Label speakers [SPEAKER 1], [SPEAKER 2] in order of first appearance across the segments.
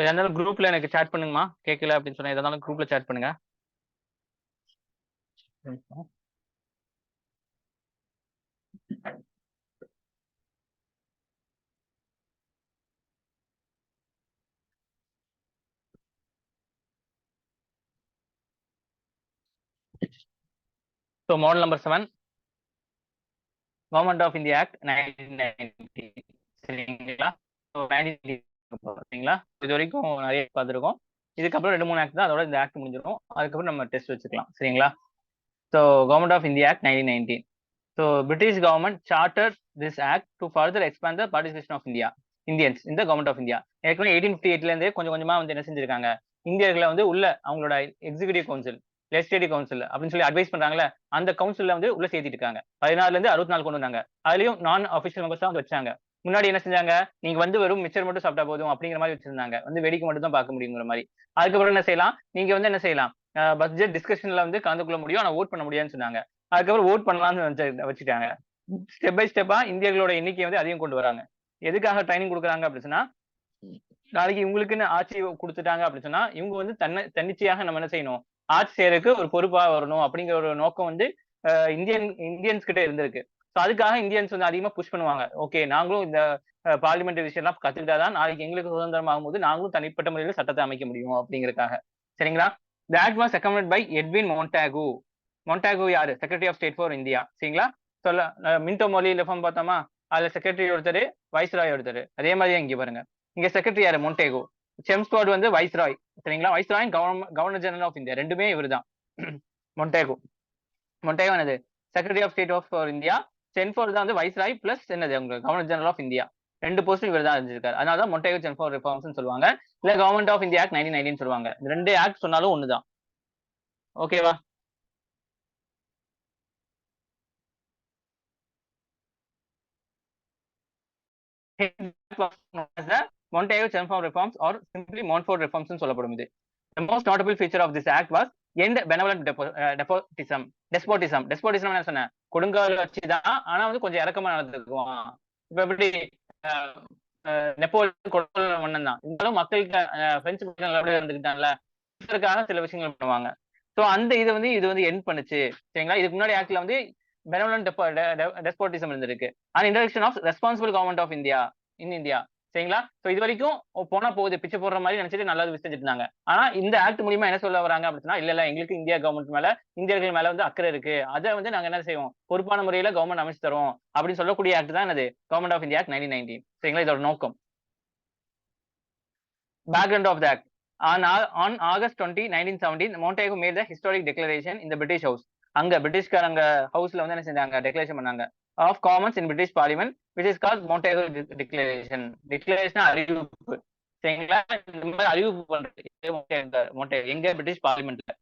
[SPEAKER 1] இப்போ இருந்தாலும் குரூப்ல எனக்கு சேட் பண்ணுங்கம்மா. கேட்கல அப்படின்னு சொன்னா இருந்தாலும் குரூப்ல சேட் பண்ணுங்க. So model number seven government of India act nineteen ninety சரிங்களா? ஸோ பார்த்தீங்களா இது வரைக்கும் நிறைய பார்த்துருக்கோம் இதுக்கப்புறம் ரெண்டு மூணு ஆக்ட் தான். அதோட இந்த ஆக்ட் முடிஞ்சிடும் அதுக்கப்புறம் நம்ம டெஸ்ட் வச்சுக்கலாம். சரிங்களா? So government of India act nineteen nineteen so British government charter this act to further expand the participation of India Indians இந்த கவர்மெண்ட் ஆஃப் இந்தியா ஏற்கனவே எயிட்டீன் ஃபிஃப்டி எயிட்லேருந்தே கொஞ்சம் கொஞ்சமாக வந்து என்ன செஞ்சிருக்காங்க? இந்தியர்களை வந்து உள்ள அவங்களோட எக்ஸிகூட்டிவ் கவுன்சில் லெஜிஸ்லேட்டிவ் கவுன்சில் அப்படின்னு சொல்லி அட்வைஸ் பண்றாங்கல்ல அந்த கவுன்சிலில் வந்து உள்ள சேர்த்திட்டு இருக்காங்க. பதினாறுல இருந்து அறுபத்தி நாலு கொண்டு வந்தாங்க. அதுலயும் நான் அஃபிஷியல் மெம்பர்ஸ் தான் வச்சாங்க. முன்னாடி என்ன செஞ்சாங்க? நீங்க வந்து வெறும் மிச்சர் மட்டும் சாப்பிட்டா போதும் அப்படிங்கிற மாதிரி வச்சிருந்தாங்க. வந்து வெடிக்க மட்டும் தான் பார்க்க முடியுங்கிற மாதிரி. அதுக்கப்புறம் என்ன செய்யலாம்? நீங்க வந்து என்ன செய்யலாம்? பட்ஜெட் டிஸ்கஷன்ல வந்து கலந்து கொள்ள முடியும். ஆனா ஓட் பண்ண முடியாதுன்னு சொன்னாங்க. அதுக்கப்புறம் ஓட் பண்ணலாம்னு வச்சுட்டாங்க. ஸ்டெப் பை ஸ்டெப்பா இந்தியர்களோட எண்ணிக்கையை வந்து அதிகம் கொண்டு வராங்க. எதுக்காக ட்ரைனிங் கொடுக்குறாங்க அப்படின்னு சொன்னா நாளைக்கு இவங்களுக்குன்னு ஆட்சி கொடுத்துட்டாங்க அப்படின்னு சொன்னா இவங்க வந்து தன்னை தன்னிச்சையாக நம்ம என்ன செய்யணும்? ஆட்சி செய்யறதுக்கு ஒரு பொறுப்பா வரணும் அப்படிங்கிற ஒரு நோக்கம் வந்து இந்தியன் இந்தியன்ஸ் கிட்ட இருந்திருக்கு. ஸோ அதுக்காக இந்தியன்ஸ் வந்து அதிகமா புஷ் பண்ணுவாங்க. ஓகே நாங்களும் இந்த பார்லிமெண்ட் விஷயம்லாம் கத்துக்கிட்டாதான் நாளைக்கு எங்களுக்கு சுதந்திரம் ஆகும்போது நாங்களும் தனிப்பட்ட முறையில் சட்டத்தை அமைக்க முடியும் அப்படிங்கிறதுக்காக. சரிங்களா? That was recommend by Edwin Montagu Montagu யாரு? Secretary of state for India சரிங்களா? சொல்ல மின்டோ மொழி லெஃபம் பார்த்தோமா? அதுல செக்ரட்டரி ஒருத்தர் வைஸ்ராய் ஒருத்தர். அதே மாதிரியே இங்க பாருங்க. இங்க செக்ரட்டரி யாரு? மொன்டேகோ செம்ஸ்குவாட் வந்து வைஸ்ராய் சரிங்களா? Viceroy governor governor general of India ரெண்டுமே இவர்தான். மொன்டேகோ மொண்டேகோ என்னது? Secretary of state of India Chelmsford தான் வந்து வைஸ்ராய் பிளஸ் என்னது? உங்களுக்கு கவர்னர் ஜெனரல் ஆஃப் இந்தியா ரெண்டு போஸ்ட் இவர் தான் இருந்திருக்காரு அதனால தான் மொன்டேகோ சென்ஃபோர் ரிஃபார்ம்ஸ் சொல்லுவாங்க. இல்ல government of India act nineteen nineteen சொல்லுவாங்க. ரெண்டு ஆக்ட் சொன்னாலும் ஒண்ணுதான். ஓகேவா Montagu Chenford reforms or simply Montfort reforms சொல்லப்படும் இது. The most notable feature of this act was எந்த benevolent டெபோட்டிசம் டெஸ்போட்டிசம் டெஸ்போட்டிசம் என்ன சொன்னேன்? கொடுங்கால் வச்சு தான் ஆனா வந்து கொஞ்சம் இறக்கமா நடந்துக்குவான். இப்ப எப்படி நெப்போலியன் கொடுங்கோல் மன்னன் தான் இருந்தாலும் மக்களுக்கு பிரெஞ்சு மக்கள் நல்லபடியா இருந்துக்கிட்டான்ல சில விஷயங்கள் பண்ணுவாங்க. சோ அந்த இது வந்து இது வந்து என் பண்ணுச்சு. சரிங்களா? இதுக்கு முன்னாடி ஆக்ட்ல வந்து பெனவலன் டெஸ்போட்டிசம் இருந்திருக்கு. And introduction of responsible government of India in India சரிங்களா? சோ இது வரைக்கும் ஓ, போனா போகுது பிச்சை போடுற மாதிரி நினைச்சிட்டு நல்லா விசேஜிட்டு இருந்தாங்க ஆனா இந்த ஆக்ட் மூலியமா என்ன சொல்ல வராங்க அப்படின்னா இல்ல இல்ல எங்களுக்கு இந்தியா கவர்மெண்ட் மேல இந்தியர்கள் மேல வந்து அக்கறை இருக்கு. அதை வந்து நாங்க என்ன செய்வோம்? பொறுப்பான முறையில கவர்மெண்ட் அமைச்சு தருவோம். அப்படின்னு சொல்லக்கூடிய ஆக்ட் தான் என்னது? Government of India act nineteen nineteen சரிங்களா? இதோட நோக்கம். Background of the act on on August twenty nineteen seventeen Montagu made the historic declaration இந்த பிரிட்டிஷ் ஹவுஸ் அங்க பிரிட்டிஷ்காரங்க ஹவுஸ்ல வந்து என்ன செஞ்சாங்க? டெக்ளரேஷன் பண்ணாங்க. Of commons in British parliament which is call Montagu declaration declaration அறிவிப்பு. சரிங்களா? இந்த மாதிரி அறிவிப்பு பண்றது மோண்டேகோ எங்க பிரிட்டிஷ் பார்லிமெண்ட்ல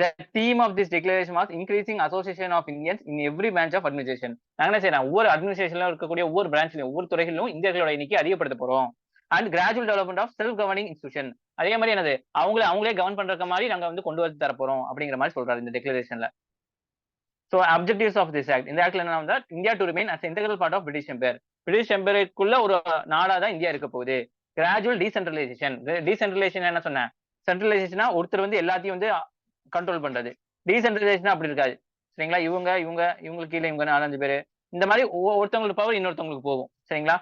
[SPEAKER 1] The theme of this declaration was increasing association of Indians in every branch of administration. நாங்க என்ன செய்யறோம்? ஒவ்வொரு அட்மினிஸ்ட்ரேஷன்ல இருக்கக்கூடிய ஒவ்வொரு பிரான்ச்லயும் ஒவ்வொரு துறைகளிலும் இந்தியர்களோட எண்ணிக்கை அதிகப்படுத்த போறோம். And gradual development of self governing institution அதே மாதிரி என்னது? அவங்களே அவங்களே கவர்ன் பண்ற மாதிரி நாங்க வந்து கொண்டு வந்து தர போறோம் அப்படிங்கிற மாதிரி சொல்றாரு இந்த டிக்ளரேஷன்ல so objectives of this act இந்த ஆக்ட்ல என்ன India to remain as integral part of British empire British எம்பையருக்குள்ள ஒரு நாடா தான் இந்தியா இருக்க போகுது. கிராஜுவல் டீசென்ட்ரலைசேஷன் டீசென்ட்ரலைசேஷன் என்ன சொன்னேன்? சென்ட்ரலைசேஷனா ஒருத்தர் வந்து எல்லாத்தையும் வந்து கண்ட்ரோல் பண்றது. டீசென்ட்ரலைசேஷன் அப்படி இருக்காது. சரிங்களா? இவங்க இவங்க இவங்களுக்கு கீழே இவங்க நாலஞ்சு பேரு. இந்த மாதிரி ஒருத்தவங்களுக்கு பவர் இன்னொருத்தவங்களுக்கு போகும். சரிங்களா?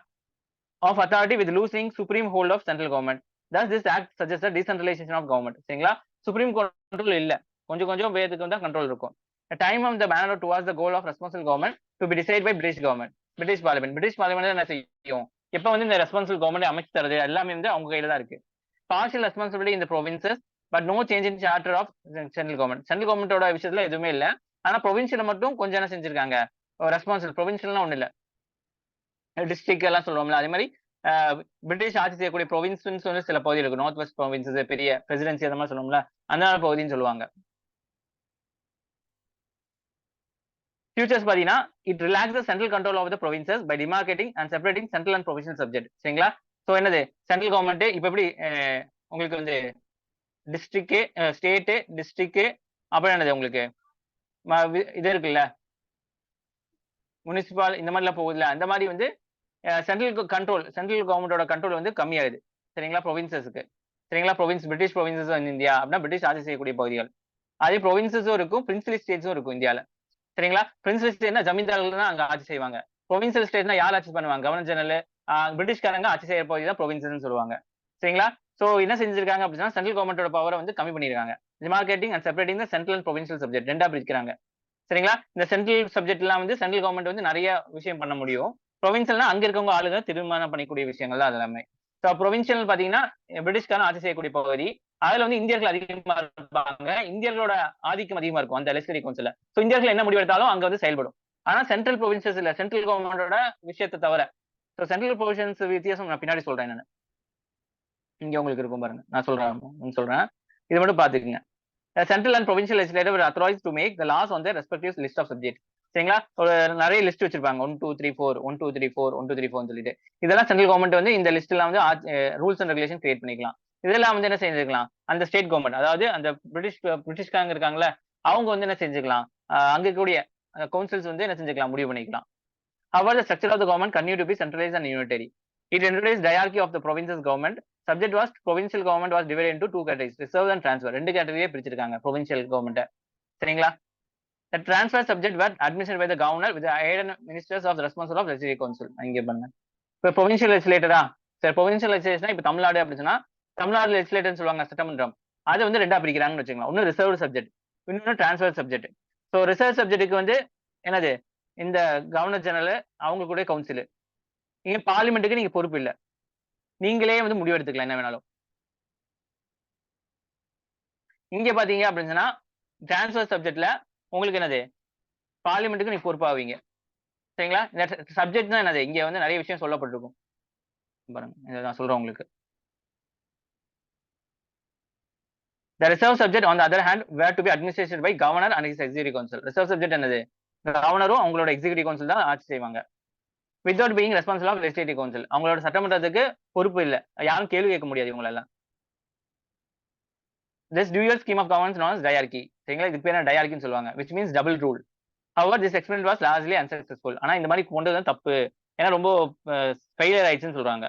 [SPEAKER 1] Of authority with losing supreme hold of central government thus this act suggest decentralisation of government சரிங்களா? சுப்ரீம் கண்ட்ரோல் இல்ல. கொஞ்சம் கொஞ்சம் பேருக்கு வந்து கண்ட்ரோல் இருக்கும். Time of the banner towards the goal of responsible government to be decide by British government British parliament. British parliament என்ன செய்யும்? எப்ப வந்து இந்த ரெஸ்பான்சிபிள் கவர்மெண்ட் அமைச்சு தரது? எல்லாமே வந்து அவங்க கையில தான் இருக்கு. பார்ஷியல் ரெஸ்பான்சிபிலிட்டி இந்த provinces but no change in charter of central government central கவர்மெண்டோட விஷயத்துல எதுவுமே இல்ல. ஆனா ப்ரொவின்சியல மட்டும் கொஞ்சம் என்ன செஞ்சிருக்காங்க? ரெஸ்பான்சிபிள் ப்ரொவின்சியல்லாம் ஒண்ணு இல்ல. டிஸ்ட்ரிக்ட் எல்லாம் சொல்லுவோம்ல அதே மாதிரி பிரிட்டிஷ் ஆட்சி செய்யக்கூடிய ப்ரொவின்ஸ் வந்து சில பகுதி இருக்கு. நார்த் வெஸ்ட் ப்ரொவின்சஸ் பெரிய பிரசிடென்சி அந்த மாதிரி சொல்லுவோம்ல அந்த பகுதின்னு சொல்லுவாங்க. ஃபியூச்சர்ஸ் பாத்தீங்கன்னா it relax central control of the provinces by demarcating and separating central and provisional subject சரிங்களா? ஸோ என்னது? சென்ட்ரல் கவர்மெண்ட் இப்போ எப்படி உங்களுக்கு வந்து டிஸ்ட்ரிக்ட் ஸ்டேட்டு டிஸ்ட்ரிக்ட் அப்புறம் என்னது உங்களுக்கு? இது இருக்குல்ல? முனிசிபால் இந்த மாதிரிலாம் போகுதுல அந்த மாதிரி வந்து சென்ட்ரல் கண்ட்ரோல் சென்ட்ரல் கவர்மெண்டோட கண்ட்ரோல் வந்து கம்மியாகுது. சரிங்களா? ப்ரொவின்சஸுக்கு சரிங்களா? ப்ரொவின்ஸ் பிரிட்டிஷ் ப்ரொவின்சஸ் இந்தியா அப்படின்னா பிரிட்டிஷ் ஆட்சி செய்யக்கூடிய பகுதிகள். அதே ப்ரொவின்சஸும் இருக்கும் பிரின்சிபல் ஸ்டேட்ஸும் இருக்கும் இந்தியால. சரிங்களா? பிரின்சிபல் ஸ்டேட்னா ஜமீன்தார்கள் தான் அங்க ஆட்சி செய்வாங்க. ப்ரொவின்சியல் ஸ்டேட்னா யார் ஆட்சி பண்ணுவாங்க? கவர்னர் ஜெனரல் பிரிட்டிஷ்காரங்க ஆட்சி செய்யற பகுதி தான் ப்ரொவின்சல்னு சொல்லுவாங்க. சரிங்களா? சோ என்ன செஞ்சிருக்காங்க அப்படின்னா சென்ட்ரல் கவர்மெண்டோட பவரை வந்து கம்மி பண்ணிருக்காங்க. Demarcating and separating the central and provincial subject ரெண்டா பிரிக்கிறாங்க. சரிங்களா? இந்த சென்ட்ரல் சப்ஜெக்ட் எல்லாம் வந்து சென்ட்ரல் கவர்மெண்ட் வந்து நிறைய விஷயம் பண்ண முடியும். ப்ரொவின்சியல்னா அங்க இருக்கவங்க ஆளுங்க தீர்மானம் பண்ணக்கூடிய விஷயங்கள் தான் அது எல்லாமே. ஸோ ப்ரொவின்ஷியல் பாத்தீங்கன்னா பிரிட்டிஷ்காரன் ஆட்சி செய்யக்கூடிய பகுதி. அதுல வந்து இந்தியர்கள் அதிகமா இருப்பாங்க. இந்தியர்களோட ஆதிக்கம் அதிகமா இருக்கும் அந்த லெஸ்கரி கவுன்சில் ஸோ இந்தியர்கள் என்ன முடிவெடுத்தாலும் அங்க வந்து செயல்படும். ஆனா சென்ட்ரல் ப்ரொவின்சஸ் இல்ல சென்ட்ரல் கவர்மெண்டோட விஷயத்தை தவிர ஸோ சென்ட்ரல் ப்ரொவிஷன்ஸ் வித்தியாசம் நான் பின்னாடி சொல்றேன் நான். இங்க உங்களுக்கு இருக்கும் பாருங்க. நான் சொல்றேன் சொல்றேன். இது மட்டும் பாத்துக்கங்க central and provincial legislature authorised to make the laws on the respective list of subject சரிங்களா? ஒரு நிறைய லிஸ்ட் வச்சிருப்பாங்க. One two three four one two three four one two three ஃபோர்னு சொல்லிட்டு. இதெல்லாம் சென்ட்ரல் கவர்மெண்ட் வந்து இந்த லிஸ்ட் எல்லாம் வந்து ரூல்ஸ் அண்ட் ரெகுலேஷன் கிரியேட் பண்ணிக்கலாம். இதெல்லாம் வந்து என்ன செஞ்சுக்கலாம் அந்த ஸ்டேட் கவர்மெண்ட் அதாவது அந்த பிரிட்டிஷ் பிரிட்டிஷ்காரங்க இருக்காங்களே அவங்க வந்து என்ன செஞ்சுக்கலாம் அங்க இருக்கக்கூடிய கவுன்சில்ஸ் வந்து என்ன செஞ்சுக்கலாம் முடிவு பண்ணிக்கலாம். However the structure of the government continue to be centralise and unitary it introduced dyarchy of the provinces government subject was provincial government was divide into two categories reserve and transfer. ரெண்டு கேட்டரியே பிரிச்சிருக்காங்க provincial government சரிங்களா? The transfer subject were administered by the governor with the aid and ministers of the responsible of legislative council. இங்க பண்ணுங்க இப்போ provincial legislator-ஆ சரி provincial இப்போ தமிழ்நாடு அப்படின்னா தமிழ்நாடு லெஜிஸ்லேட்டர்னு சொல்லுவாங்க சட்டமன்றம். அதை வந்து ரெண்டா பிரிக்கிறாங்கன்னு வச்சுக்கலாம் ஒன்னு ரிசர்வ் சப்ஜெக்ட் இன்னொன்று டிரான்ஸ்ஃபர் சப்ஜெக்ட் ஸோ ரிசர்வ் சப்ஜெக்ட்டுக்கு வந்து என்னது? இந்த கவர்னர் ஜெனரல் அவங்க கூட கவுன்சில் நீங்க பார்லிமெண்ட்டுக்கு நீங்க பொறுப்பு இல்லை. நீங்களே வந்து முடிவு எடுத்துக்கலாம் என்ன வேணாலும். இங்க பாத்தீங்க அப்படின்னு சொன்னா டிரான்ஸ்ஃபர் சப்ஜெக்ட்ல உங்களுக்கு என்னது? பார்லிமெண்ட்டுக்கு நீங்க பொறுப்பாவீங்க. சரிங்களா? இந்த சப்ஜெக்ட் தான் என்னது? இங்க வந்து நிறைய விஷயம் சொல்லப்பட்டிருக்கும். பாருங்க இதை நான் சொல்றேன் உங்களுக்கு. The reserve subject, on the other hand, were to be administered by governor and his executive council. Reserve subject என்னது? கவர்னரும் அவங்களோட எக்ஸிகூட்டிவ் கவுன்சில் தான் ஆட்சி செய்வாங்க. Without being responsible of legislative council அவங்களோட சட்டமன்றத்துக்கு பொறுப்பு இல்லை. யாரும் கேள்வி கேட்க முடியாது இவங்களெல்லாம். This dual scheme of governance known as dyarchy சரிங்களா? இதுக்கு பேர் டயார்கின்னு சொல்லுவாங்க. Which means double rule however this experiment was largely unsuccessful ஆனால் இந்த மாதிரி கொண்டு வந்து தப்பு. ஏன்னா ரொம்ப ஃபெயிலியர் ஆயிடுச்சுன்னு சொல்றாங்க.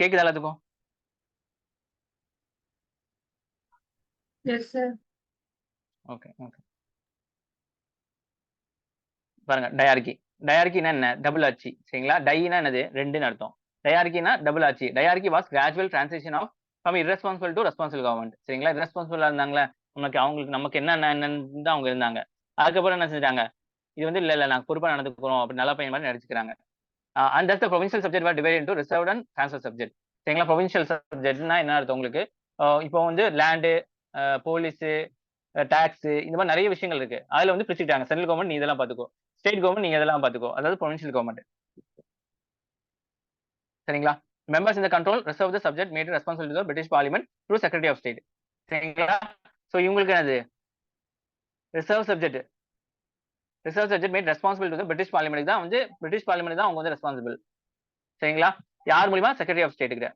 [SPEAKER 1] கேக்குதா எல்லாத்துக்கும்?
[SPEAKER 2] எஸ் சார்
[SPEAKER 1] ஓகே ஓகே பாருங்க டயார்கி டயார்கினா என்ன? டபுள் ஆட்சி சரிங்களா? டைனா என்னது? ரெண்டுன்னு அர்த்தம். டயார்கினா டபுள் ஆட்சி dyarchy was gradual transition of from irresponsible to responsible government சரிங்களா? இரஸ்பான்சிபிளா இருந்தாங்களே? உனக்கு அவங்களுக்கு நமக்கு என்ன என்னன்னு தான் அவங்க இருந்தாங்க. அதுக்கப்புறம் என்ன செஞ்சாங்க இது வந்து இல்ல இல்ல நாங்கள் பொறுப்பா நடந்துக்கிறோம் அப்படி நல்ல பையன் மாதிரி நடிச்சுக்கிறாங்க. And that provincial subject were divide into reserve and transfer subject சரிங்களா? ப்ரொவின்சியல் சப்ஜெக்ட்னா என்ன அர்த்தம் உங்களுக்கு? இப்போ வந்து லேண்டு போலீஸு டாக்ஸ் இந்த மாதிரி நிறைய விஷயங்கள் இருக்கு. அதுல வந்து பிரிச்சுக்கிட்டாங்க. சென்ட்ரல் கவர்மெண்ட் நீ இதெல்லாம் பாத்துக்கோ. ஸ்டேட் கவர்மெண்ட் நீங்க இதெல்லாம் பாத்துக்கோ. அதாவது ப்ரொவின்சியல் கவர்மெண்ட் சரிங்களா? மெம்பர்ஸ் இந்த control reserve the subject made responsibility British parliament through secretary of state சரிங்களா? ஸோ இவங்களுக்கு என்னது? Reserve subject reserve subject made responsible to British parliament தான் வந்து பிரிட்டிஷ் பார்லிமெண்ட் தான் அவங்க வந்து ரெஸ்பான்சிபிள் சரிங்களா? யார் மூலியமா? செக்ரட்டரி ஆஃப் ஸ்டேட்டுக்கு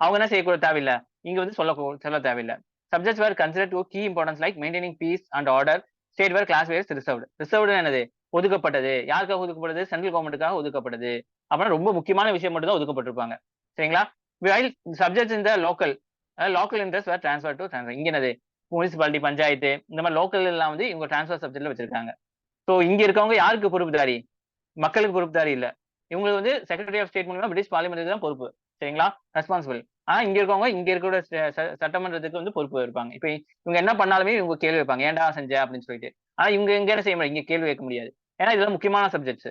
[SPEAKER 1] அவங்க என்ன செய்யக்கூட தேவையில்லை. இங்க வந்து சொல்ல சொல்ல தேவையில்லை. Subjects were consider to key importance like maintaining peace and order state were class were reserved reserved என்னது? ஒதுக்கப்பட்டது. யாருக்காக ஒதுக்கப்பட்டது? சென்ட்ரல் கவர்மெண்ட்டுக்காக ஒதுக்கப்பட்டது. அப்படின்னா ரொம்ப முக்கியமான விஷயம் மட்டும் தான் ஒதுக்கப்பட்டிருப்பாங்க. சரிங்களா? வைல் சப்ஜெக்ட்ஸ் இந்த local local interest were transfer to transfer இங்கே என்னது? முனிசிபாலிட்டி பஞ்சாயத்து இந்த மாதிரி லோக்கல் எல்லாம் வந்து இவங்க டிரான்ஸ்ஃபர் சப்ஜெக்ட்ல வச்சிருக்காங்க. ஸோ இங்க இருக்கவங்க யாருக்கு பொறுப்புதாரி? மக்களுக்கு பொறுப்புதாரி இல்ல. இவங்களுக்கு வந்து செக்ரட்டரி ஆஃப் ஸ்டேட் மூலமா பிரிட்டிஷ் பார்லிமெண்ட் தான் பொறுப்பு. சரிங்களா? ரெஸ்பான்சிபிள் ஆனா இங்க இருக்கவங்க இங்க இருக்கிற சட்டமன்றத்துக்கு வந்து பொறுப்பு இருப்பாங்க. இப்ப இவங்க என்ன பண்ணாலுமே இவங்க கேள்வி வைப்பாங்க. ஏன்டா செஞ்ச? அப்படின்னு சொல்லிட்டு. ஆனா இவங்க எங்க என்ன செய்ய முடியாது இங்க கேள்வி வைக்க முடியாது. ஏன்னா இதெல்லாம் முக்கியமான subjects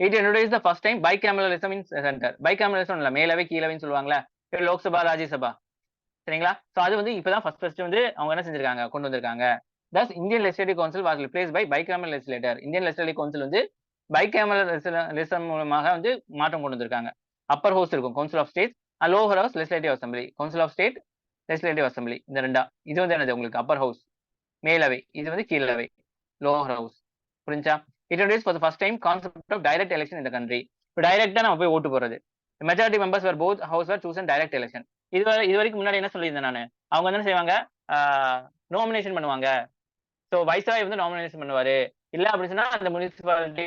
[SPEAKER 1] it introduce the first time bicameralism in centre bicameralism இல்ல மேலவே கீழவேன்னு சொல்லுவாங்களே லோக்சபா ராஜ்யசபா. சரிங்களா? சோ அது வந்து இப்பதான் ஃபர்ஸ்ட் ஃபர்ஸ்ட் வந்து அவங்க என்ன செஞ்சிருக்காங்க? கொண்டு வந்திருக்காங்க. Thus Indian legislative council was replace by bicameral legislature Indian legislative council வந்து பைகேமல் லெஜிஸ்லேஷன் மூலமாக வந்து மாற்றம் கொண்டு வந்திருக்காங்க. அப்பர் ஹவுஸ் இருக்கும். Council of state lower house legislative assembly council of state legislative assembly இந்த ரெண்டா இது வந்து என்னது உங்களுக்கு? அப்பர் ஹவுஸ் மேலவை இது வந்து கீழவை லோவர் ஹவுஸ் புரிஞ்சா? Introduce for first time concept of direct election இந்த கண்ட்ரி இப்போ டைரக்டா நம்ம போய் ஓட்டு போறது majority members were both house are choose direct election இது இது வரைக்கும் முன்னாடி என்ன சொல்லியிருந்தேன் நான்? அவங்க வந்து என்ன செய்வாங்க? நாமினேஷன் பண்ணுவாங்க. ஸோ வைஸ்ராய் வந்து நாமினேஷன் பண்ணுவாரு. இல்ல அப்படின்னு சொன்னா அந்த முனிசிபாலிட்டி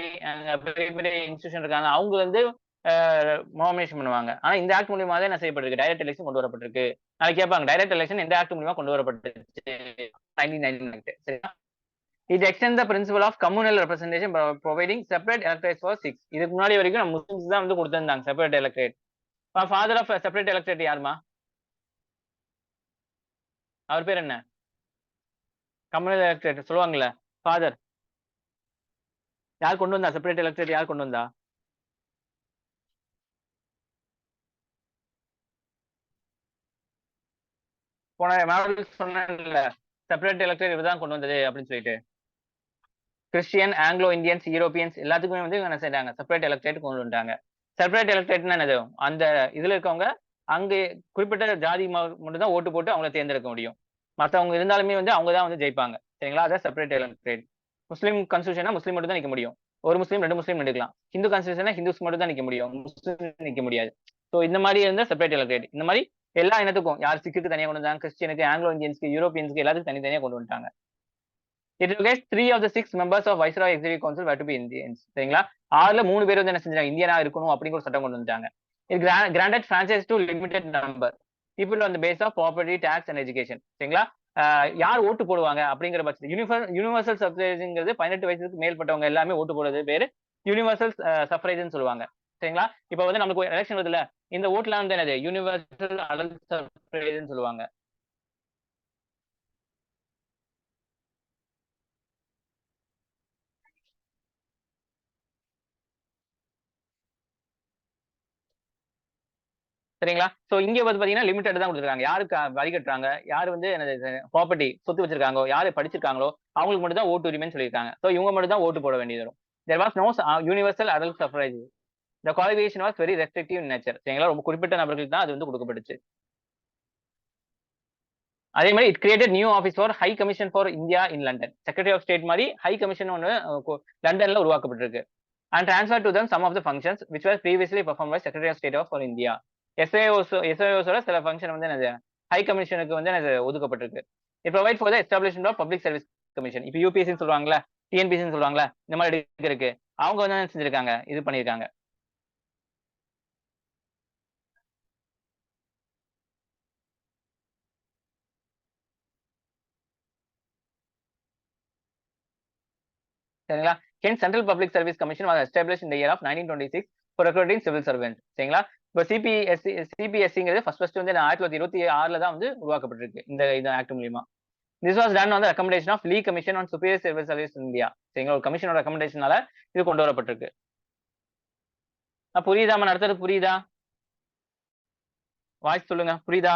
[SPEAKER 1] பெரிய பெரிய இன்ஸ்டியூஷன் இருக்காங்க. அவங்க வந்து நாமினேஷன் பண்ணுவாங்க. ஆனா இந்த ஆக்ட் மூலியமா தான் என்ன செய்யப்பட்டிருக்கு? டைரக்ட் எலெக்ஷன் கொண்டு வரப்பட்டிருக்கு. நாளைக்கு கேட்பாங்க டைரக்ட் எலெக்ஷன் எந்த ஆக்ட் மூலியமா கொண்டு வரப்பட்டுச்சு. நைன்டீன் நைன்டீன் சரியா? இது extend the principle of communal representation providing separate electorate for Sikhs இதுக்கு முன்னாடி வரைக்கும் நம்ம முஸ்லிம்ஸ் தான் வந்து கொடுத்துருந்தாங்க separate electorate father of separate electorate யாருமா? அவர் பேர் என்ன? கம்யூனல் எலக்ட்ரேட் சொல்லுவாங்கல்ல ஃபாதர் யார் கொண்டு வந்தா? செப்பரேட் எலக்ட்ரேட் யார் கொண்டு வந்தா? போன மேடம் சொன்னேன்ல. செப்பரேட் எலக்ட்ரேட் இவர் தான் கொண்டு வந்தது அப்படின்னு சொல்லிட்டு. கிறிஸ்டியன் ஆங்கிலோ இந்தியன்ஸ் யூரோப்பியன்ஸ் எல்லாத்துக்குமே வந்து என்ன செய்றாங்க? செப்பரேட் எலக்ட்ரேட் கொண்டு வந்துட்டாங்க. செப்பரேட் எலக்ட்ரேட்னா என்னது? அந்த இதுல இருக்கவங்க அங்கே குறிப்பிட்ட ஜாதி மட்டும் தான் ஓட்டு போட்டு அவங்கள தேர்ந்தெடுக்க முடியும். மற்றவங்க இருந்தாலுமே வந்து அவங்க தான் வந்து ஜெயிப்பாங்க. சரிங்களா? அதான் செப்பரேட் எலக்ட்ரேட் முஸ்லீம் கன்ஸ்டியூஷனா முஸ்லீம் மட்டும் தான் நிக்க முடியும். ஒரு முஸ்லீம் ரெண்டு முஸ்லீம் எடுக்கலாம். ஹிந்து கன்ஸ்டியூஷனா ஹிந்துஸ் மட்டும் தான் நிற்க முடியும். முஸ்லீம் நிற்க முடியாது. ஸோ இந்த மாதிரி இருந்தால் செப்பரேட் எலக்ட்ரேட் இந்த மாதிரி எல்லா இனத்துக்கும் யார் சிக்குக்கு தனியாக கொண்டு வந்தாங்க? கிறிஸ்டியனுக்கு ஆங்கிலோ இந்தியன்ஸ்க்கு யூரோப்பியன்ஸ்க்கு எல்லாத்துக்கும் தனித்தனியாக கொண்டு வந்துட்டாங்க. It case three of the six members of viceroy executive council were to be Indians சரிங்களா? ஆறுல மூணு பேர் வந்து என்ன செஞ்சாங்க? இந்தியனா இருக்கணும் அப்படிங்கிற ஒரு சட்டம் கொண்டு வந்துட்டாங்க. இது granted franchise to limited number people on base of property tax and education சரிங்களா? யார் ஓட்டு போடுவாங்க அப்படிங்கிற பட்சத்தில் யூனிஃபர் யூனிவர்சல் சப்ரேஜ்ங்கிறது பதினெட்டு வயசுக்கு மேற்பட்டவங்க எல்லாமே ஓட்டு போடுறது பேரு யூனிவர்சல் சஃப்ரேஜ்னு சொல்லுவாங்க. சரிங்களா? இப்போ வந்து நமக்கு எலெக்ஷன் வருதுல இந்த ஓட்டுலாம் வந்து என்னது? யூனிவர்சல் அடல்ட் சஃப்ரேஜ்னு சொல்லுவாங்க. சரிங்களா? சோ இங்க வந்து பாத்தீங்கன்னா லிமிடெட் தான் கொடுத்துருக்காங்க. யாருக்கு வரி கட்டுறாங்க யாரு வந்து ப்ராப்பர்ட்டி சொத்து வச்சிருக்காங்களோ யாரு படிச்சிருக்காங்களோ அவங்களுக்கு மட்டும் தான் ஓட்டு உரிமைன்னு சொல்லியிருக்காங்க. சோ இவங்க மட்டும் தான் ஓட்டு போட வேண்டியது வரும். There was no universal adult suffrage இந்த qualification was very restrictive nature சரிங்களா? ரொம்ப குறிப்பிட்ட நபர்களுக்கு தான் அது வந்து கொடுக்கப்பட்டுச்சு. அதே மாதிரி it created new office for high commission for India in London secretary of state மாதிரி ஹை கமிஷன் ஒன்று லண்டன்ல உருவாக்கப்பட்டிருக்கு. And transfer to them some of the functions which was previously perform by secretary of state of for India SIOs எஸ்ஐஓஸோட சில function வந்து என்னது? High கமிஷனுக்கு வந்து எனக்கு ஒதுக்கப்பட்டிருக்கு. It provide for the establishment of public service commission இப்போ யூபிஎஸ்சின்னு சொல்லுவாங்களா டிஎன்பிசின்னு சொல்லுவாங்களா இந்த மாதிரி இருக்கு. அவங்க வந்து என்ன செஞ்சிருக்காங்க? இது பண்ணியிருக்காங்க சரிங்களா? Hence central public service commission was establish இந்த year of nineteen twenty six for recruiting civil servant சரிங்களா? இப்போ சிபிஎஸ்சி சிபிஎஸ்சிங்கிறது ஃபர்ஸ்ட் ஃபர்ஸ்ட் வந்து ஆயிரத்தி தொள்ளாயிரத்தி இருபத்தி ஆறுல தான் வந்து உருவாக்கப்பட்டிருக்கு இந்த இது ஆக்ட் மூலியமா. திஸ் வாஸ் டன் வந்து recommendation of Lee commission on superior civil service India சரிங்களா? ஒரு கமிஷனோட ரெக்கமெண்டேஷனால இது கொண்டு வரப்பட்டிருக்கு. புரியுதாமா நடத்துறது புரியுதா? வாய்ஸ் சொல்லுங்க புரியுதா?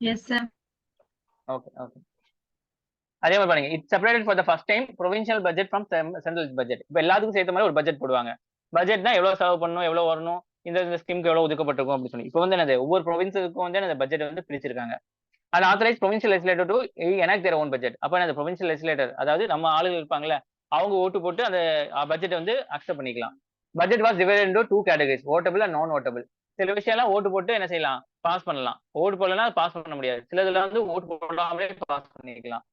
[SPEAKER 2] எஸ் சார்
[SPEAKER 1] ஓகே ஓகே அதே மாதிரி பாருங்க it separate for the first time provincial budget from central budget இப்போ எல்லாத்துக்கும் சேர்த்த மாதிரி ஒரு பட்ஜெட் போடுவாங்க. பட்ஜெட்னா எவ்வளவு செலவு பண்ணணும் எவ்வளவு வரணும் இந்த இந்த ஸ்கீமுக்கு எவ்வளவு ஒதுக்கப்பட்டிருக்கும் அப்படின்னு சொல்லி. இப்போ வந்து என்னது ஒவ்வொரு ப்ரொவின்ஸுக்கும் வந்து அந்த பட்ஜெட் வந்து பிரிச்சிருக்காங்க. அது ஆத்தரைஸ் ப்ரொவின்ஷியல் லெஜிலேட்டர் டு எனக்கு தேர் ஓன் பட்ஜெட் அப்போ அந்த ப்ரொவின்ஷியல் லெஜிலேட்டர் அதாவது நம்ம ஆளுகள் இருப்பாங்கல்ல அவங்க ஓட்டு போட்டு அந்த பட்ஜெட் வந்து அக்செப்ட் பண்ணிக்கலாம். Budget was divide into two categories votable and non votable சில விஷயம்லாம் ஓட்டு போட்டு என்ன செய்யலாம் பாஸ் பண்ணலாம். ஓட்டு போடலன்னா பாஸ் பண்ண முடியாது. சிலதுல வந்து ஓட்டு போடாமலே பாஸ் பண்ணிக்கலாம்.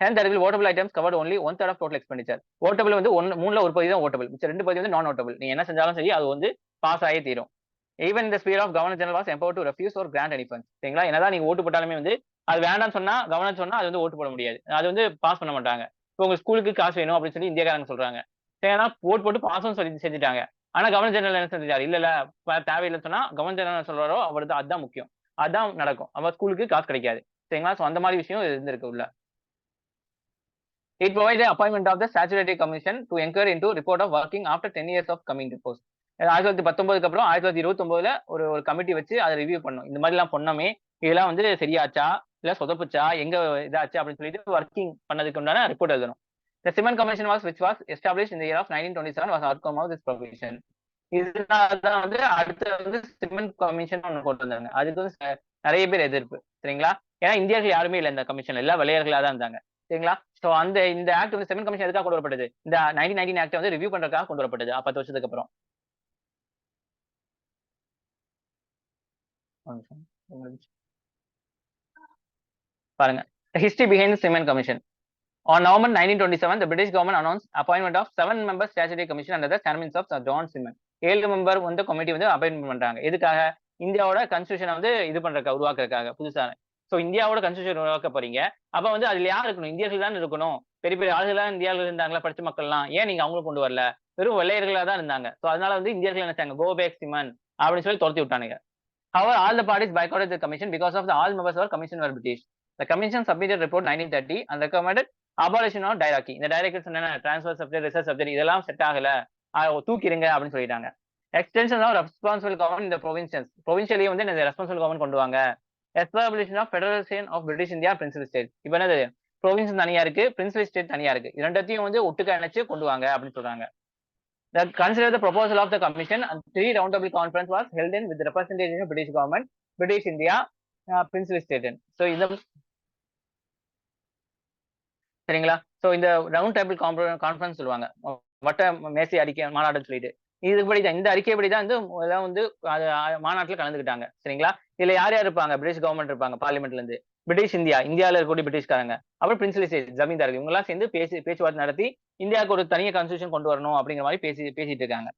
[SPEAKER 1] And that will votable items covered only one third of total expenditure votable வந்து ஒன் மூணுல ஒரு பகுதி தான் ஓட்டபிள் மிச்சம் ரெண்டு பகுதி வந்து நான் ஓட்டபிள் நீ என்ன செஞ்சாலும் சரி அது வந்து பாஸ் ஆகி தீரும். ஈவன் இந்த speed of governor general was empower to refuse ஒரு கிராண்ட் எனிஃபன்ஸ் சரிங்களா? என்னதான் நீங்க ஓட்டு போட்டாலுமே வந்து அது வேண்டாம்னு சொன்னா கவர்னர் சொன்னா அது வந்து ஓட்டு போட முடியாது. அது வந்து பாஸ் பண்ண மாட்டாங்க. இப்போ உங்க ஸ்கூலுக்கு காசு வேணும் அப்படின்னு சொல்லி இந்தியக்காரங்க சொல்றாங்க. சரிங்களா ஓட்டு போட்டு பாஸும் சொல்லி செஞ்சுட்டாங்க. ஆனா கவர்னர் ஜெனரல் என்ன செஞ்சாரு இல்ல இல்ல தேவையில்லைன்னு சொன்னா கவர்னர் ஜெனரல் சொல்றாரோ அவருக்கு அதுதான் முக்கியம். அதான் நடக்கும். அவ ஸ்கூலுக்கு காசு கிடைக்காது. சரிங்களா? ஸோ அந்த மாதிரி விஷயம் இருந்திருக்கு உள்ள. It provides the appointment of the statutory commission to inquire into report of working after 10 years of coming to ஆயிரத்தி தொள்ளாயிரத்தி பத்தொன்பதுக்கு அப்புறம் ஆயிரத்தி தொள்ளாயிரத்தி இருபத்தொன்பதுல ஒரு ஒரு கமிட்டி வச்சு அதை ரிவ்யூ பண்ணும் இந்த மாதிரிலாம் பண்ணோமே இதெல்லாம் வந்து சரியாச்சா? இல்ல சொதப்புச்சா? எங்க இதாச்சு? அப்படின்னு சொல்லிட்டு ஒர்க்கிங் பண்ணதுக்கு உண்டான ரிப்போர்ட் எழுதணும். The Simon Commission was which was established in the year of 1927 was outcome of this provision. இதனாலதான் வந்து அடுத்து வந்து சிமெண்ட் கமிஷன் ஒன்று கொண்டு வந்தாங்க. அதுக்கு வந்து நிறைய பேர் எதிர்ப்பு. சரிங்களா? ஏன்னா இந்தியர்கள் யாருமே இல்லை இந்த கமிஷன் எல்லாம் வெள்ளையர்களா தான் இருந்தாங்க. சரிங்களா? சோ அந்த இந்த ஆக்ட் வந்து செவன் கமிஷன் எதுக்காக கொண்டு வரப்பட்டது? இந்த நைன்டீன் நைன்டீன் ஆக்ட் வந்து ரிவ்யூ பண்றதுக்காக கொண்டு வரப்பட்டது. பத்து வருஷத்துக்கு அப்புறம். பாருங்க. History behind Simon commission On November 1927, the British government announced appointment of seven member statutory commission under the chairmanship of Sir John Simon. ஏழு மெம்பர் வந்து கமிட்டி வந்து அப்பாயின்மெண்ட் பண்றாங்க. எதுக்காக? இந்தியாவோட கன்ஸ்டியூஷனை வந்து இது பண்றதுக்காக உருவாக்குறதுக்காக புதுசா ஸோ இந்தியாவோட கன்ஸ்டியூஷன் உருவாக்க போறீங்க அப்ப வந்து அதுல யார் இருக்கணும்? இந்தியர்கள் தான் இருக்கணும். பெரிய பெரிய ஆளுகளாக இந்தியாவில் இருந்தாங்களா? படிச்ச மக்கள்லாம். ஏன் நீங்க அவங்களும் கொண்டு வரல? வெறும் வெள்ளையர்களா தான் இருந்தாங்க. சோ அதனால வந்து இந்தியர்கள் நினைச்சாங்க கோ பேக் சிமன் அப்படின்னு சொல்லி துரத்தி விட்டானுங்க. However, all the parties boycotted the commission because of the all members of commission were British. The commission submitted report 1930 and recommended abolition of dyarchy இந்த டைரக்டர் சொன்ன டிரான்ஸ்ஃபர் சப்ஜெக்ட் ரிசர்ச் சப்ஜெக்ட் இதெல்லாம் set ஆகல. தூக்கிடுங்க அப்படின்னு சொல்லிட்டாங்க. எக்ஸ்டென்ஷன் ஆஃப் ரெஸ்பான்சிபிள் கவர்மெண்ட் இந்த ப்ரொவின்சன்ஸ் ப்ரொவின்ஷியலி வந்து இந்த ரெஸ்பான்சிபிள் கவர்மெண்ட் கொண்டு வாங்க. Establishment of federation of British India principle state இப்போ என்னது ப்ரொவின்ஸ் தனியா இருக்கு பிரின்சிபல் ஸ்டேட் தனியா இருக்கு. இரண்டத்தையும் ரெண்டத்தையும் வந்து ஒட்டுக்க இணைச்சு கொண்டு வாங்க அப்படின்னு சொல்றாங்க. The consider the proposal of the commission and three roundtable conference was held in with the representation of British government, British India, uh, Princely State. So இந்த சரிங்களா? சோ இந்த ரவுண்ட் டேபிள் கான்ஃபரன்ஸ் சொல்லுவாங்க. வட்ட மேசை அறிக்கை மாநாடுன்னு சொல்லிட்டு. இதுபடி தான் இந்த அறிக்கைப்படி தான் வந்து வந்து அது மாநாட்டில் கலந்துக்கிட்டாங்க. சரிங்களா? இதுல யார் யார் இருப்பாங்க? பிரிட்டிஷ் கவர்மெண்ட் இருப்பாங்க பார்லிமெண்ட்ல இருந்து. பிரிட்டிஷ் இந்தியா இந்தியாவில் இருக்கக்கூடிய பிரிட்டிஷ்காரங்க. அப்புறம் பிரின்சிபல் ஸ்டேட் ஜமீன்தார்கள். இவங்க எல்லாம் சேர்ந்து பேசி பேச்சுவார்த்தை நடத்தி இந்தியாவுக்கு ஒரு தனியாக கான்ஸ்டியூஷன் கொண்டு வரணும் அப்படிங்கிற மாதிரி பேசி பேசிட்டு இருக்காங்க.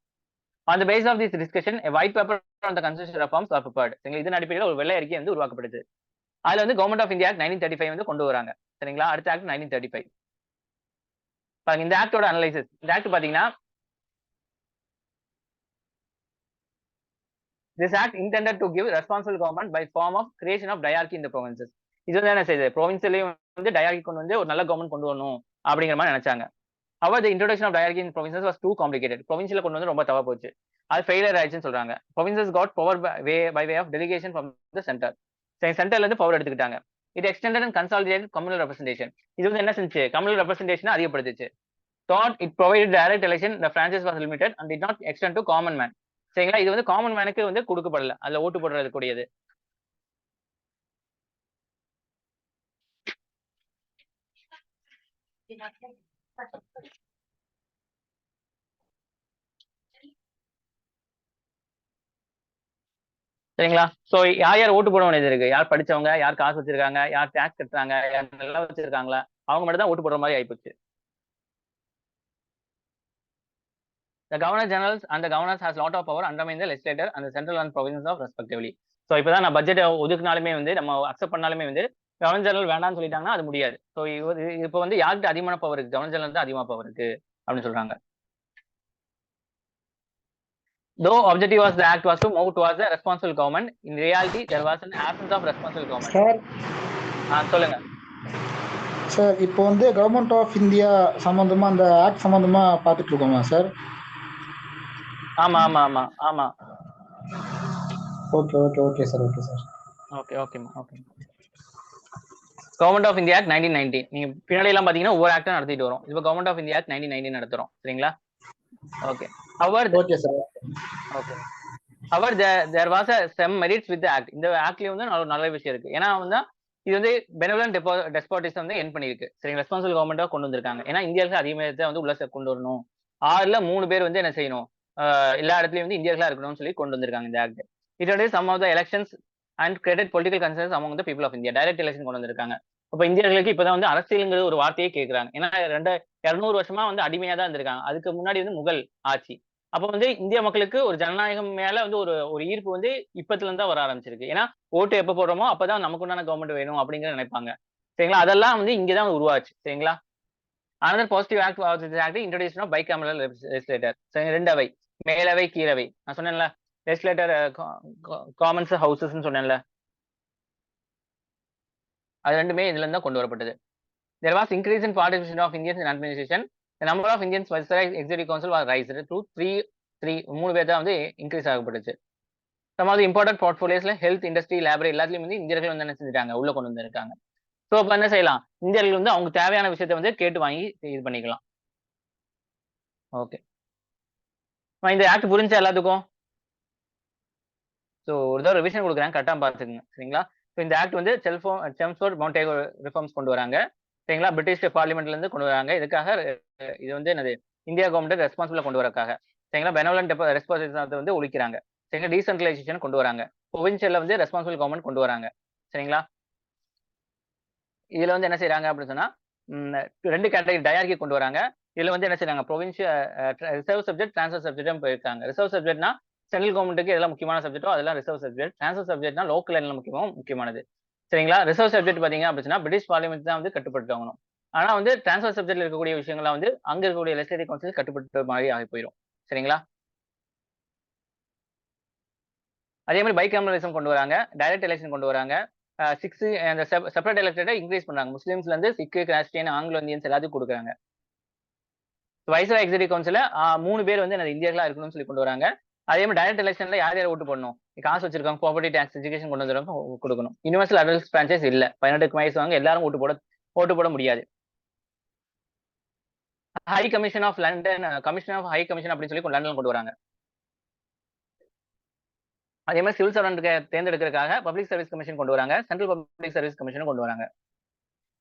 [SPEAKER 1] அந்த base of this discussion white paper அந்த கான்ஸ்டியூஷன் ரெஃபார்ம்ஸ் ஆர் ப்ரிப்பேர்ட் சரிங்களா? இதன் அடிப்படையில் ஒரு வெள்ளை அறிக்கை வந்து உருவாக்கப்படுது. அதுல வந்து government of India nineteen thirty five வந்து கொண்டு வராங்க. சரிங்களா? அடுத்த ஆக்ட் நைன்டீன் தேர்ட்டி ஃபைவ் இந்த ஆக்டோட அனலைசிஸ் இந்த ஆக்ட் பாத்தீங்கன்னா This act intended to give responsible government by form of creation of diarchy in the provinces. இது வந்து என்ன செய்யுது? ப்ரொவின்ஸ்லயும் வந்து டயார்கி கொண்டு வந்து ஒரு நல்ல கவர்மெண்ட் கொண்டு வரணும் அப்படிங்கிற மாதிரி நினைச்சாங்க. However introduction of dyarchy in provinces was too complicated ப்ரொவின்ஸ்ல கொண்டு வந்து ரொம்ப தவ போச்சு. அது ஃபெயிலியர் ஆயிடுச்சுன்னு சொல்றாங்க. Provinces got power way by way of delegation from the centre சென்டர்ல இருந்து பவர் எடுத்துக்கிட்டாங்க. இது extended and consolidate communal representation இது வந்து என்ன செஞ்சு communal representation அதிகப்படுத்துச்சு. Though it provide direct election the franchise was limited and it not extend to common man சரிங்களா? இது வந்து காமன் மேனுக்கு வந்து கொடுக்கப்படல. அதுல ஓட்டு போடுறது கூடியது. சரிங்களா? சோ யார் யார் ஓட்டு போட வேண்டியது இருக்கு? யார் படிச்சவங்க யார் காசு வச்சிருக்காங்க யார் டேக்ஸ் கட்டுறாங்க யார் நல்லா வச்சிருக்காங்களா? அவங்க மட்டும் தான் ஓட்டு போடுற மாதிரி ஆயிப்போச்சு. The Governor Generals and the Governors has lot of power undermine the legislator and the central and provinces of respectively. So இப்போதான் நான் பட்ஜெட் ஒதுக்குனாலுமே வந்து நம்ம அக்செப்ட் பண்ணாலுமே வந்து கவர்னர் ஜெனரல் வேண்டாம்னு சொல்லிட்டாங்கன்னா அது முடியாது ஸோ இப்போ வந்து யாருக்கு அதிகமான பவர் இருக்கு கவர்னர் ஜெனரல் தான் அதிகமாக பவர் இருக்கு அப்படின்னு சொல்றாங்க objective was the act was to move towards the responsible government, in reality there was an absence of responsible government.
[SPEAKER 2] Sir
[SPEAKER 1] ஆ சொல்லுங்க
[SPEAKER 2] சார் இப்போ வந்து கவர்மெண்ட் ஆஃப் இந்தியா சம்பந்தமா அந்த ஆக்ட் சம்பந்தமா பார்த்துட்டு இருக்கோமா சார்
[SPEAKER 1] ஆமா ஆமா ஆமா ஆமா.
[SPEAKER 2] Okay okay okay sir okay sir.
[SPEAKER 1] Okay ஓகேம்மா okay. Government of India act nineteen ninety நீங்க பின்னாடி எல்லாம் பாத்தீங்கன்னா ஒவ்வொரு ஆக்டும் நடத்திட்டு வரும். இப்போ government of India act nineteen ninety நடத்துறோம். சரிங்களா? Okay our
[SPEAKER 2] okay sir
[SPEAKER 1] okay however there was a some merits with act இந்த ஆக்ட்லயும் வந்து நல்ல நல்ல விஷயம் இருக்கு. ஏன்னா வந்து இது வந்து பெனவலன் டெபோ டெஸ்பாட்டிசம் வந்து என் பண்ணிருக்கு சரிங்க ரெஸ்பான்சிபிள் கவர்மெண்ட்டாக கொண்டு வந்திருக்காங்க. ஏன்னா இந்தியாவுக்கு அதிகமாக வந்து உள்ள கொண்டு வரணும். ஆறுல மூணு பேர் வந்து என்ன செய்யணும்? எல்லா இடத்துலயும் வந்து இந்தியர்களா இருக்கணும்னு சொல்லி கொண்டு வந்திருக்காங்க இந்த ஆக்ட் இதோட some of the elections and credit political concerns அவங்க வந்து people of India direct election கொண்டு வந்திருக்காங்க. இப்ப இந்தியர்களுக்கு இப்பதான் வந்து அரசியலுங்கிற ஒரு வார்த்தையே கேட்கிறாங்க ஏன்னா ரெண்டு இருநூறு வருஷமா வந்து அடிமையா தான் இருந்திருக்காங்க. அதுக்கு முன்னாடி வந்து முகல் ஆட்சி. அப்ப வந்து இந்திய மக்களுக்கு ஒரு ஜனநாயகம் மேல வந்து ஒரு ஒரு ஈர்ப்பு வந்து இப்பத்துல இருந்து தான் வர ஆரம்பிச்சிருக்கு. ஏன்னா ஓட்டு எப்ப போடுறோமோ அப்பதான் நமக்கு உண்டான கவர்மெண்ட் வேணும் அப்படிங்கிற நினைப்பாங்க. சரிங்களா? அதெல்லாம் வந்து இங்கதான் உருவாச்சு. சரிங்களா? Another positive act of this act introduction of legislature சரி ரெண்டு அவை. மேலவை கீழவை. நான் சொன்னேன்ல லெஜிஸ்லேட்டர் காமன்ஸ் ஹவுசஸ்ன்னு சொன்னேன்ல. அது ரெண்டுமே இதுல இருந்தா தான் கொண்டு வரப்பட்டது. There was increase in participation of Indians in administration number of Indians executive council was rise to three three மூணு பேர் தான் வந்து இன்க்ரீஸ் ஆகப்பட்டுச்சு. நம்ம of இம்பார்ட்டன்ட் போர்ட்ஃபோலியோஸ்ல ஹெல்த் இண்டஸ்ட்ரி லேபரி எல்லாத்துலயும் வந்து இந்தியர்கள் வந்து என்ன செஞ்சுட்டாங்க? உள்ள கொண்டு வந்திருக்காங்க. ஸோ அப்போ என்ன செய்யலாம்? இந்தியர்கள் வந்து அவங்க தேவையான விஷயத்த வந்து கேட்டு வாங்கி இது பண்ணிக்கலாம். ஓகே இந்த ஆக்ட் புரிஞ்சா எல்லாத்துக்கும். ஸோ ஒரு தடவை ரிவிஷன் கொடுக்குறேன் கரெக்டாக பார்த்துக்குங்க. சரிங்களா? ஸோ இந்த ஆக்ட் வந்து செல்ஃபோ செம்ஸ்போர்ட் மவுண்டேகோ ரிஃபார்ம்ஸ் கொண்டு வராங்க. சரிங்களா? பிரிட்டிஷ் பார்லிமெண்ட்லேருந்து கொண்டு வராங்க. இதுக்காக இது வந்து என்னது? இந்தியா கவர்மெண்ட் ரெஸ்பான்சிபிளா கொண்டு வரக்காக. சரிங்களா? பெனவலன் ரெஸ்பான்சிபிலிட்டி வந்து ஒழிக்கிறாங்க. சரிங்களா? டீசென்ட்ரலைசேஷன் கொண்டு வராங்க. ப்ரொவின்ஷியல்ல வந்து ரெஸ்பான்சிபிள் கவர்மெண்ட் கொண்டு வராங்க. சரிங்களா? இதில் வந்து என்ன செய்கிறாங்க அப்படின்னு சொன்னால் ரெண்டு கேட்டகரி டயார்கி கொண்டு வராங்க. இதுல வந்து என்ன செய்யறாங்க ப்ரொவின்ஷியல் ரிசர்வ் சப்ஜெக்ட் ட்ரான்ஸ்ஃபர் சப்ஜெக்ட்டும் போயிருக்காங்க. ரிசர்வ் சப்ஜெக்ட்னா சென்ட்ரல் கவர்மெண்ட்டுக்கு எல்லாம் முக்கியமான சப்ஜெக்ட்டோ அதெல்லாம் ரிசர்வ் சப்ஜெக்ட் ட்ரான்ஸ்ஃபர் சப்ஜெக்ட்னா லோக்கல் எல்லாம் முக்கியமாக முக்கியமானது. சரிங்களா? ரிசர்வ் சப்ஜெக்ட் பாத்தீங்க அப்படின்னா பிரிட்டிஷ் பார்லிமெண்ட் தான் வந்து கட்டுப்பட்டு ஆனா வந்து ட்ரான்ஸ்ஃபர் சப்ஜெக்ட்ல இருக்கக்கூடிய விஷயங்கள்லாம் வந்து அங்க இருக்கக்கூடிய லெஜிஸ்லேட்டிவ் கவுன்சில் கட்டுப்பட்டு மாதிரி ஆகி போயிடும். சரிங்களா? அதே மாதிரி பைகமரலிசம் கொண்டு வராங்க. டைரக்ட் எலெக்ஷன் கொண்டு வராங்க. சிக்ஸ் அந்த செப்பரேட் எலெக்டரை இன்க்ரீஸ் பண்றாங்க. முஸ்லீம்ஸ்ல இருந்து சிக்கு கிறிஸ்டியன் ஆங்கிலோ இந்தியன்ஸ் எல்லாத்தையும் கொடுக்குறாங்க. வைஸ்ரா எக்ஸிகூட்டிவ் கவுன்சில மூணு பேர் வந்து எனக்கு இந்தியர்களா இருக்கணும்னு சொல்லி கொண்டு வராங்க. அதே மாதிரி டைரக்ட் எலெக்ஷன்ல யார் யார் ஓட்டு போடணும்? காசு வச்சிருக்காங்க ப்ராப்பர்ட்டி டேக்ஸ் எஜுகேஷன் கொண்டு வந்துருக்காங்க கொடுக்கணும். யூனிவர்சல் அடல்ட் பிரான்ச்சைஸ் இல்ல. பதினெட்டுக்கு வயசு வாங்க எல்லாரும் ஓட்டு போட ஓட்டு போட முடியாது. High commission of London commission of high commission அப்படின்னு சொல்லி லண்டன் கொண்டு வராங்க. அதே மாதிரி சிவில் சர்வெண்ட் தேர்ந்தெடுக்கிறதுக்காக பப்ளிக் சர்வீஸ் கமிஷன் கொண்டு வராங்க. சென்ட்ரல் பப்ளிக் சர்வீஸ் கமிஷன் கொண்டு வராங்க.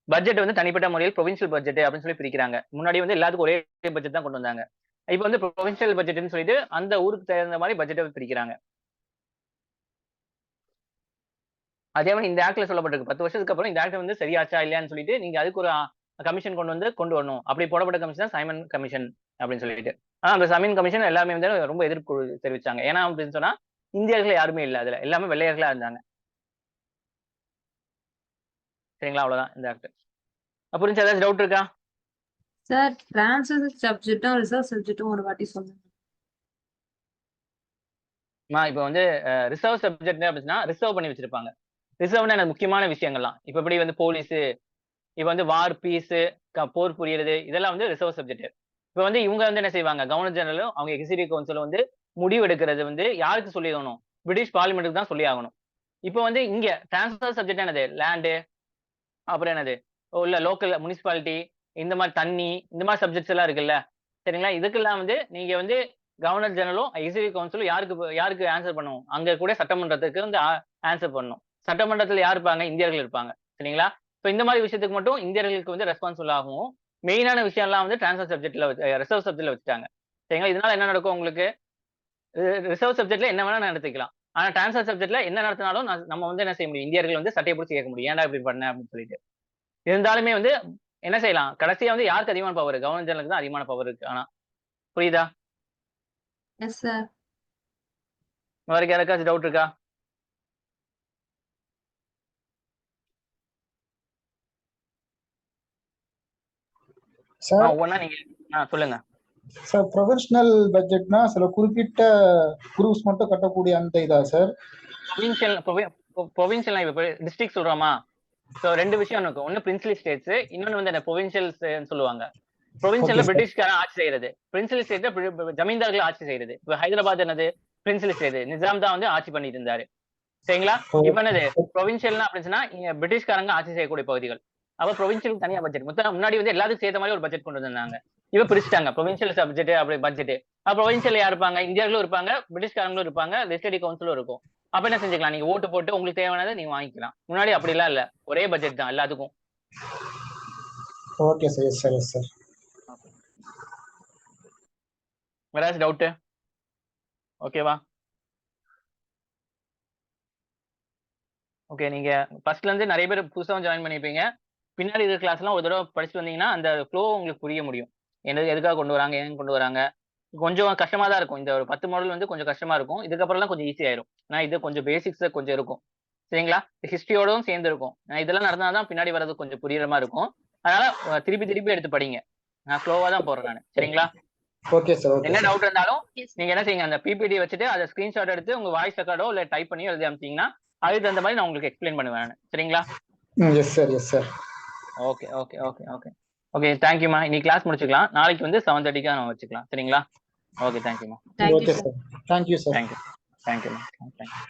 [SPEAKER 1] பட்ஜெட் வந்து தனிப்பட்ட முறையில் ப்ரொவின்சியல் பட்ஜெட் அப்படின்னு சொல்லி பிரிக்கிறாங்க. முன்னாடி வந்து எல்லாத்துக்கும் ஒரே பட்ஜெட் தான் கொண்டு வந்தாங்க. இப்போ வந்து ப்ரொவின்சியல் பட்ஜெட்னு சொல்லிட்டு அந்த ஊருக்கு தகுந்த மாதிரி பட்ஜெட்டை பிரிக்கிறாங்க. அதே மாதிரி இந்த ஆக்ட்ல சொல்லப்பட்டிருக்கு. பத்து வருஷத்துக்கு அப்புறம் இந்த ஆக்ட் வந்து சரியாச்சா இல்லையான்னு சொல்லிட்டு நீங்க அதுக்கு ஒரு கமிஷன் கொண்டு வந்து கொண்டு வரணும். அப்படி போடப்பட்ட கமிஷன் தான் சைமன் கமிஷன் அப்படின்னு சொல்லிட்டு. ஆனா அந்த சைமன் கமிஷன் எல்லாமே வந்து ரொம்ப எதிர்ப்பு தெரிவிச்சாங்க. ஏன்னா அப்படின்னு சொன்னா இந்தியர்கள் யாருமே இல்லை அதுல. எல்லாமே வெள்ளையர்களா இருந்தாங்க. சரிங்களா? அவ்வளவுதான் இந்த ஆக்ட் புரிஞ்சு ஏதாச்சும் டவுட் இருக்கா?
[SPEAKER 3] சார் டிரான்ஸ்ஃபர் சப்ஜெக்ட்டும் ரிசர்வ் சப்ஜெக்ட்டும் ஒரு வாட்டி சொல்லுங்க.
[SPEAKER 1] இப்போ வந்து ரிசர்வ் சப்ஜெக்ட் அப்படின்னா ரிசர்வ் பண்ணி வச்சிருப்பாங்க. ரிசர்வ்னா எனக்கு முக்கியமான விஷயங்கள்லாம். இப்போ இப்படி வந்து போலீஸ் இப்போ வந்து வார் பீஸ் போர் புரியறது இதெல்லாம் வந்து ரிசர்வ் சப்ஜெக்ட் இப்போ வந்து இவங்க வந்து என்ன செய்வாங்க? கவர்னர் ஜெனரலும் அவங்க எக்ஸிக்யூட்டிவ் கவுன்சிலும் வந்து முடிவு எடுக்கிறது வந்து யாருக்கு சொல்லி ஆகணும் பிரிட்டிஷ் பார்லிமெண்ட்டுக்கு தான் சொல்லி ஆகணும் இப்போ வந்து இங்க டிரான்ஸ்ஃபர் சப்ஜெக்ட் என்னது? லேண்டு அப்புறம் என்னது? உள்ள லோக்கல் முனிசிபாலிட்டி இந்த மாதிரி தண்ணி இந்த மாதிரி சப்ஜெக்ட்ஸ் எல்லாம் இருக்குல்ல? சரிங்களா? இதுக்கெல்லாம் வந்து நீங்க வந்து கவர்னர் ஜெனரலும் எக்ஸிக்யூட்டிவ் கவுன்சிலும் யாருக்கு யாருக்கு ஆன்சர் பண்ணுவோம்? அங்க கூட சட்டமன்றத்துக்கு வந்து ஆன்சர் பண்ணணும். சட்டமன்றத்தில் யார் இருப்பாங்க? இந்தியர்கள் இருப்பாங்க. சரிங்களா? இப்போ இந்த மாதிரி விஷயத்துக்கு மட்டும் இந்தியர்களுக்கு வந்து ரெஸ்பான்சிபிள் ஆகும். மெயினான விஷயம்லாம் வந்து டிரான்ஸ்ஃபர் சப்ஜெக்ட்ல ரிசர்வ் சப்ஜெக்ட்ல வச்சுட்டாங்க. சரிங்களா? இதனால என்ன நடக்கும் உங்களுக்கு? ரிசர்வ் சப்ஜெக்ட்ல என்ன வேணா நடத்திக்கலாம் ஆனா டிரான்ஸ்ஃபர் சப்ஜெக்ட்ல என்ன நடத்தினாலும் நம்ம வந்து என்ன செய்ய முடியும்? இந்தியர்கள் வந்து சட்டையை பிடிச்சி கேட்க முடியும். ஏன்டா இப்படி பண்ண அப்படின்னு சொல்லிட்டு. இருந்தாலுமே வந்து என்ன செய்யலாம்? கடைசியா வந்து யாருக்கு அதிகமான பவர் கவர்னர் ஜெனரலுக்கு தான் அதிகமான பவர் இருக்கு. ஆனா புரியுதா?
[SPEAKER 3] எஸ் சார்
[SPEAKER 1] வரைக்கும் யாருக்காச்சும் டவுட் இருக்கா?
[SPEAKER 2] சார்
[SPEAKER 1] ஒவ்வொன்னா நீங்க சொல்லுங்க.
[SPEAKER 2] சார் ப்ரொஃபஷனல் பட்ஜெட்னா சில குறிப்பிட்ட குரூப்ஸ் மட்டும் கட்டக்கூடிய அந்த இதா சார்
[SPEAKER 1] ப்ரொவின்ஷியல் ப்ரொவின்ஷியல் இப்போ டிஸ்ட்ரிக்ட் சொல்றோமா? ஸோ ரெண்டு விஷயம் இருக்கும் ஒன்னு பிரின்சிலி ஸ்டேட்ஸ் இன்னொன்னு வந்து ப்ரொவின்ஷியல்ஸ் சொல்லுவாங்க. ப்ரொவின்ஷியல்ல. பிரிட்டிஷ்காரன் ஆட்சி செய்யறது. பிரின்சிலி ஸ்டேட் ஜமீன்தார்கள் ஆட்சி செய்யறது. இப்போ ஹைதராபாத் என்னது? பிரின்சிலி ஸ்டேட் நிஜாம் தான் வந்து ஆட்சி பண்ணிட்டு இருந்தாரு. சரிங்களா. இப்போ என்னது? ப்ரொவின்ஷியல்னா அப்படின்னு சொன்னா பிரிட்டிஷ்காரங்க ஆட்சி செய்யக்கூடிய பகுதிகள். அப்ப ப்ரொவின்ஷியல் தனியா பட்ஜெட் மொத்தம் முன்னாடி வந்து எல்லாத்துக்கும் சேர்த்த மாதிரி ஒரு பட்ஜெட் கொண்டு வந்தாங்க இப்ப பிரிச்சுட்டாங்க. ப்ரொவின்ஷியல் சப்ஜெக்ட் அப்படி பட்ஜெட் அப்ப ப்ரொவின்ஷியல் யார் இருப்பாங்க? இந்தியர்களும் இருப்பாங்க பிரிட்டிஷ்காரங்களும் இருப்பாங்க லெஜிஸ்லேட்டிவ் கவுன்சிலும் இருக்கும். அப்ப என்ன செஞ்சுக்கலாம்? நீங்க ஓட்டு போட்டு உங்களுக்கு தேவையானதை நீங்க வாங்கிக்கலாம். முன்னாடி அப்படிலாம் இல்ல. ஒரே பட்ஜெட் தான் எல்லாத்துக்கும்.
[SPEAKER 2] ஓகே சார் சார் சார்
[SPEAKER 1] வேற டவுட் ஓகேவா ஓகே நீங்க ஃபர்ஸ்ட்ல இருந்து நிறைய பேர் புதுசாக ஜாயின் பண்ணிருப்பீங்க. பின்னாடி இருக்கிற கிளாஸ்லாம் ஒரு தடவை படிச்சுட்டு வந்தீங்கன்னா அந்த ஃப்ளோ உங்களுக்கு புரிய முடியும். என்ன எதுக்காக கொண்டு வராங்க ஏன் கொண்டு வராங்க? கொஞ்சம் கஷ்டமா தான் இருக்கும். இந்த ஒரு பத்து மாடல் வந்து கொஞ்சம் கஷ்டமா இருக்கும். இதுக்கப்புறம்லாம் கொஞ்சம் ஈஸி ஆயிரும். ஏன்னா இது கொஞ்சம் பேசிக்ஸ் கொஞ்சம் இருக்கும். சரிங்களா? ஹிஸ்டரியோடவும் சேர்ந்து இருக்கும். இதெல்லாம் நடந்தா தான் பின்னாடி வர்றது கொஞ்சம் புரியுற மாதிரி இருக்கும். அதனால திருப்பி திருப்பி எடுத்து படிங்க. நான் ஸ்லோவா தான் போடுறேன் நான். சரிங்களா?
[SPEAKER 2] ஓகே சார் ஓகே
[SPEAKER 1] என்ன டவுட் இருந்தாலும் நீங்க என்ன செய்யுங்க? அந்த பிபிடி வச்சுட்டு அதை ஸ்கிரீன்ஷாட் எடுத்து உங்க வாய்ஸ் ரெக்கார்டோ இல்ல டைப் பண்ணி எழுதி அமிச்சிங்கன்னா அதுக்கு தகுந்த மாதிரி நான் உங்களுக்கு எக்ஸ்பிளைன் பண்ணுவேன் நானு. சரிங்களா?
[SPEAKER 2] Yes sir yes sir
[SPEAKER 1] okay okay okay okay okay தேங்க்யூமா இன்னைக்கு கிளாஸ் முடிச்சுக்கலாம். நாளைக்கு வந்து செவன் தேர்ட்டிக்காக நம்ம வச்சுக்கலாம். சரிங்களா? ஓகே தேங்க்யூமா
[SPEAKER 3] thank you
[SPEAKER 2] okay
[SPEAKER 3] sir
[SPEAKER 2] sir thank you sir
[SPEAKER 1] thank you தேங்க்யூமா தேங்க்யூ